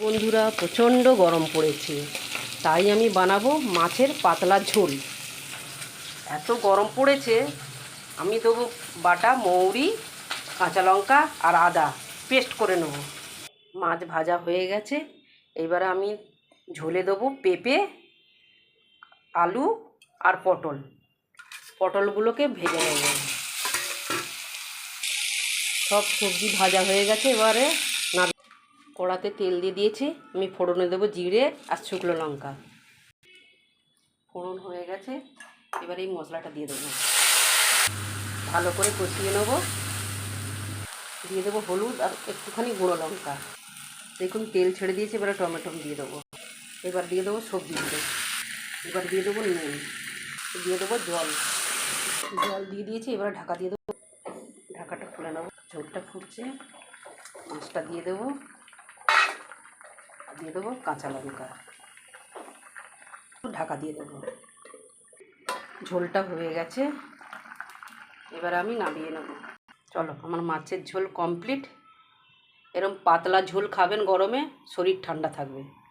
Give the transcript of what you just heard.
বন্ধুরা, প্রচণ্ড গরম পড়েছে। তাই আমি বানাবো মাছের পাতলা ঝোল। এত গরম পড়েছে, আমি দেবো বাটা, মৌরি, কাঁচা লঙ্কা আর আদা। পেস্ট করে নেব। মাছ ভাজা হয়ে গেছে। এবারে আমি ঝোলে দেবো পেঁপে, আলু আর পটল। পটলগুলোকে ভেজে নেব। সব সবজি ভাজা হয়ে গেছে। এবারে কড়াতে তেল দিয়ে দিয়েছি। আমি ফোড়নে দেবো জিরে আর শুকনো লঙ্কা। ফোড়ন হয়ে গেছে। এবার এই মশলাটা দিয়ে দেবো। ভালো করে কষিয়ে নেব। দিয়ে দেবো হলুদ আর একটুখানি গুঁড়ো লঙ্কা। দেখুন, তেল ছেড়ে দিয়েছি। এবারে টমেটো দিয়ে দেবো। এবার দিয়ে দেবো সবজি সবজিগুলো এবার দিয়ে দেবো নুন। দিয়ে দেবো জল। জল দিয়ে দিয়েছি। এবার ঢাকা দিয়ে দেবো। ঢাকাটা খুলে নেব। ঝোলটা ফুটছে। মাছটা দিয়ে দেবো। দিয়ে দেবো কাঁচা লঙ্কা। ঢাকা দিয়ে দেবো। ঝোলটা হয়ে গেছে। এবার আমি নামিয়ে নেব। চলো, আমার মাছের ঝোল কমপ্লিট। এরম পাতলা ঝোল খাবেন গরমে, শরীর ঠান্ডা থাকবে।